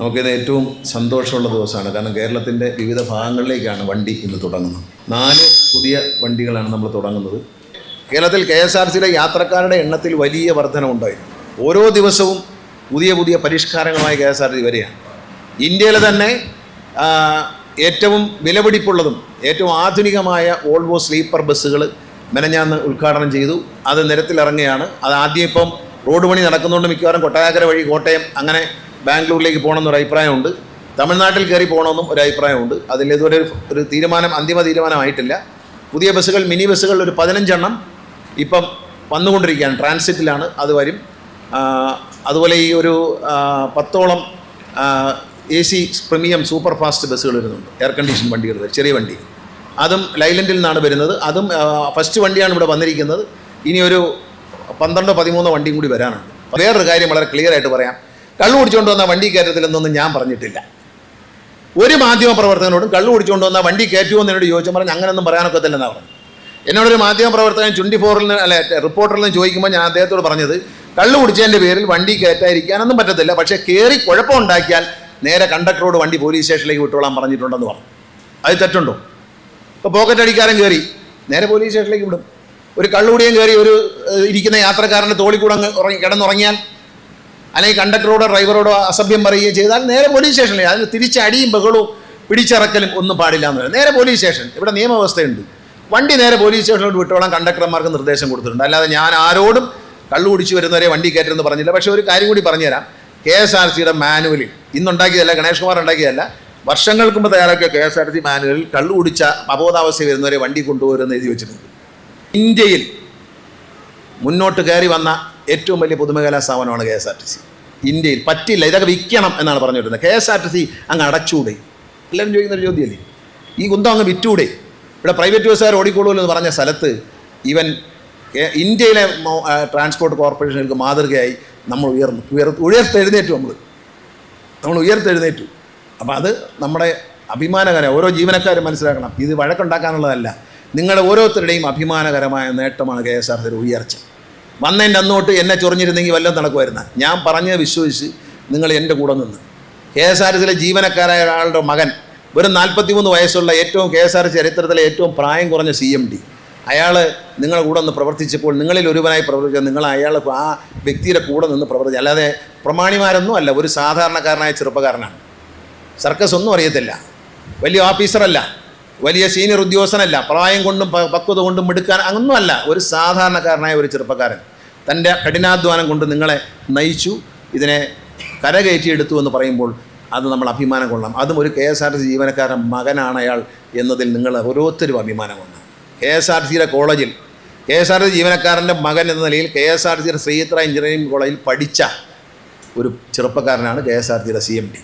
നമുക്കിത് ഏറ്റവും സന്തോഷമുള്ള ദിവസമാണ്. കാരണം കേരളത്തിന്റെ വിവിധ ഭാഗങ്ങളിലേക്കാണ് വണ്ടി ഇന്ന് തുടങ്ങുന്നത്. നാല് പുതിയ വണ്ടികളാണ് നമ്മൾ തുടങ്ങുന്നത്. കേരളത്തിൽ കെ എസ് ആർ സിയിലെ യാത്രക്കാരുടെ എണ്ണത്തിൽ വലിയ വർധനമുണ്ടായി ഓരോ ദിവസവും പുതിയ പുതിയ പരിഷ്കാരങ്ങളുമായി കെ എസ് ആർ സി വരികയാണ്. ഇന്ത്യയിലെ തന്നെ ഏറ്റവും വിലപിടിപ്പുള്ളതും ഏറ്റവും ആധുനികമായ ഓൾവോ സ്ലീപ്പർ ബസ്സുകൾ മെനഞ്ഞാന്ന് ഉദ്ഘാടനം ചെയ്തു. അത് നിരത്തിലിറങ്ങുകയാണ്. അത് ആദ്യം ഇപ്പം റോഡ് പണി നടക്കുന്നതുകൊണ്ട് മിക്കവാറും കൊട്ടാരക്കര വഴി കോട്ടയം അങ്ങനെ ബാംഗ്ലൂരിലേക്ക് പോകണമെന്ന് ഒരു അഭിപ്രായമുണ്ട്. തമിഴ്നാട്ടിൽ കയറി പോകണമെന്നും ഒരു അഭിപ്രായമുണ്ട്. അതിൽ ഇതുവരെ ഒരു- തീരുമാനം അന്തിമ തീരുമാനമായിട്ടില്ല. പുതിയ ബസ്സുകൾ മിനി ബസ്സുകൾ ഒരു പതിനഞ്ചെണ്ണം ഇപ്പം വന്നുകൊണ്ടിരിക്കുകയാണ്. ട്രാൻസിറ്റിലാണ് അത് വരും. അതുപോലെ ഈ ഒരു പത്തോളം A C premium super fast ബസ്സുകൾ വരുന്നുണ്ട്. എയർ കണ്ടീഷൻ വണ്ടികൾ ചെറിയ വണ്ടി. അതും ലൈലൻഡിൽ നിന്നാണ് വരുന്നത്. അതും ഫസ്റ്റ് വണ്ടിയാണ് ഇവിടെ വന്നിരിക്കുന്നത്. ഇനി ഒരു പന്ത്രണ്ടോ പതിമൂന്നോ വണ്ടിയും കൂടി വരാനുണ്ട്. വേറൊരു കാര്യം വളരെ ക്ലിയർ ആയിട്ട് പറയാം. കള്ളു കുടിച്ചുകൊണ്ട് വന്ന വണ്ടി കയറ്റത്തില്ലെന്നൊന്നും ഞാൻ പറഞ്ഞിട്ടില്ല. ഒരു മാധ്യമ പ്രവർത്തകനോടും കള്ളു കുടിച്ചുകൊണ്ട് വന്ന വണ്ടി കയറ്റുമോ എന്ന് എന്നോട് ചോദിച്ചാൽ പറഞ്ഞു അങ്ങനെയൊന്നും പറയാനൊക്കത്തില്ലെന്നാണ് പറഞ്ഞു എന്നോടൊരു മാധ്യമ പ്രവർത്തകൻ ട്വന്റി ഫോറിൽ നിന്ന് അല്ലെ റിപ്പോർട്ടറിൽ നിന്ന് ചോദിക്കുമ്പോൾ ഞാൻ അദ്ദേഹത്തോട് പറഞ്ഞത് കള്ളു കുടിച്ചതിന്റെ പേരിൽ വണ്ടി കയറ്റാതിരിക്കാനൊന്നും പറ്റത്തില്ല പക്ഷേ കയറി കുഴപ്പമുണ്ടാക്കിയാൽ നേരെ കണ്ടക്ടറോട് വണ്ടി പോലീസ് സ്റ്റേഷനിലേക്ക് വിട്ടോളാൻ പറഞ്ഞിട്ടുണ്ടെന്ന് പറഞ്ഞു. അത് തെറ്റുണ്ടോ? ഇപ്പോൾ പോക്കറ്റ് അടിക്കാരൻ കയറി നേരെ പോലീസ് സ്റ്റേഷനിലേക്ക് വിടും. ഒരു കള്ളുകൂടിയും കയറി ഒരു ഇരിക്കുന്ന യാത്രക്കാരന്റെ തോളിൽ അങ്ങ് ഉറങ്ങി കിടന്നുറങ്ങിയാൽ അല്ലെങ്കിൽ കണ്ടക്ടറോടോ ഡ്രൈവറോടോ അസഭ്യം പറയുകയും ചെയ്താൽ നേരെ പോലീസ് സ്റ്റേഷനിൽ അതിന് തിരിച്ചടിയും ബഹളവും പിടിച്ചിറക്കലും ഒന്നും പാടില്ല എന്ന് നേരെ പോലീസ് സ്റ്റേഷൻ. ഇവിടെ നിയമവ്യവസ്ഥയുണ്ട്. വണ്ടി നേരെ പോലീസ് സ്റ്റേഷനിലോട്ട് വിട്ടോളാം കണ്ടക്ടർമാർക്ക് നിർദ്ദേശം കൊടുത്തിട്ടുണ്ട്. അല്ലാതെ ഞാൻ ആരോടും കള്ളു കുടിച്ച് വരുന്നവരെ വണ്ടി കയറ്റരുതെന്ന് പറഞ്ഞില്ല. പക്ഷേ ഒരു കാര്യം കൂടി പറഞ്ഞുതരാം. കെ എസ് ആർ സിയുടെ മാനുവലിൽ ഇന്നുണ്ടാക്കിയതല്ല ഗണേഷ് കുമാർ ഉണ്ടാക്കിയതല്ല വർഷങ്ങൾക്ക് മുമ്പ് തയ്യാറാക്കിയ കെ എസ് ആർ സി മാനുവലിൽ കള്ളു കുടിച്ച അബോധാവസ്ഥ വരുന്നവരെ വണ്ടി കൊണ്ടുപോരുമെന്ന് എഴുതി വെച്ചിട്ടുണ്ട്. ഇന്ത്യയിൽ മുന്നോട്ട് കയറി വന്ന ഏറ്റവും വലിയ പൊതുമേഖലാ സ്ഥാപനമാണ് K S R T C. ഇന്ത്യയിൽ പറ്റില്ല ഇതൊക്കെ വിൽക്കണം എന്നാണ് പറഞ്ഞുകൊണ്ടിരുന്നത് K S R T C അങ്ങ് അടച്ചൂടെ? എല്ലാവരും ചോദിക്കുന്നൊരു ചോദ്യമല്ലേ? ഈ കുന്തം അങ്ങ് വിറ്റൂടെ? ഇവിടെ പ്രൈവറ്റ് ബസ്സുകാർ ഓടിക്കോളൂ എന്ന് പറഞ്ഞ സ്ഥലത്ത് ഇവൻ ഇന്ത്യയിലെ ട്രാൻസ്പോർട്ട് കോർപ്പറേഷനുകൾക്ക് മാതൃകയായി നമ്മൾ ഉയർന്നു. ഉയർ ഉയർത്തെഴുന്നേറ്റു നമ്മൾ നമ്മൾ ഉയർത്തെഴുന്നേറ്റു. അപ്പോൾ അത് നമ്മുടെ അഭിമാനകരം ഓരോ ജീവനക്കാരും മനസ്സിലാക്കണം. ഇത് വഴക്കുണ്ടാക്കാനുള്ളതല്ല. നിങ്ങളുടെ ഓരോരുത്തരുടെയും അഭിമാനകരമായ നേട്ടമാണ് കെ എസ് ആർ സിയുടെ ഉയർച്ച. വന്നതിന്റെ അന്നോട്ട് എന്നെ ചൊറിഞ്ഞിരുന്നെങ്കിൽ വല്ലതും നടക്കുമായിരുന്നു. ഞാൻ പറഞ്ഞ് വിശ്വസിച്ച് നിങ്ങൾ എന്റെ കൂടെ നിന്ന്. കെ എസ് ആർ സിയിലെ ജീവനക്കാരായ ഒരാളുടെ മകൻ വെറും നാൽപ്പത്തിമൂന്ന് വയസ്സുള്ള ഏറ്റവും കെ എസ് ആർ സി ചരിത്രത്തിലെ ഏറ്റവും പ്രായം കുറഞ്ഞ സി എം ഡി. അയാൾ നിങ്ങളുടെ കൂടെ നിന്ന് പ്രവർത്തിച്ചപ്പോൾ നിങ്ങളിൽ ഒരുവനായി പ്രവർത്തിച്ച നിങ്ങൾ അയാൾ ആ വ്യക്തിയുടെ കൂടെ നിന്ന് പ്രവർത്തിച്ചു. അല്ലാതെ പ്രമാണിമാരൊന്നും അല്ല ഒരു സാധാരണക്കാരനായ ചെറുപ്പക്കാരനാണ്. സർക്കസ് ഒന്നും അറിയത്തില്ല. വലിയ ഓഫീസറല്ല വലിയ സീനിയർ ഉദ്യോഗസ്ഥനല്ല പ്രായം കൊണ്ടും പക്വത കൊണ്ടും എടുക്കാൻ അങ്ങൊന്നുമല്ല ഒരു സാധാരണക്കാരനായ ഒരു ചെറുപ്പക്കാരൻ. തന്റെ കഠിനാധ്വാനം കൊണ്ട് നിങ്ങളെ നയിച്ചു ഇതിനെ കരകയറ്റിയെടുത്തു എന്ന് പറയുമ്പോൾ അത് നമ്മൾ അഭിമാനം കൊള്ളാം. അതും ഒരു K S R T C ജീവനക്കാരൻ മകനാണ് അയാൾ എന്നതിൽ നിങ്ങൾ ഓരോരുത്തരും അഭിമാനം കൊള്ളാം കെ എസ് ആർ ടി സിയുടെ കോളേജിൽ കെ എസ് ആർ ടി ജീവനക്കാരന്റെ മകൻ എന്ന നിലയിൽ കെ എസ് ആർ ടി സിയുടെ ശ്രീത്ര എഞ്ചിനീയറിംഗ് കോളേജിൽ പഠിച്ച ഒരു ചെറുപ്പക്കാരനാണ് കെ എസ് ആർ സിയുടെ സി എം ഡി.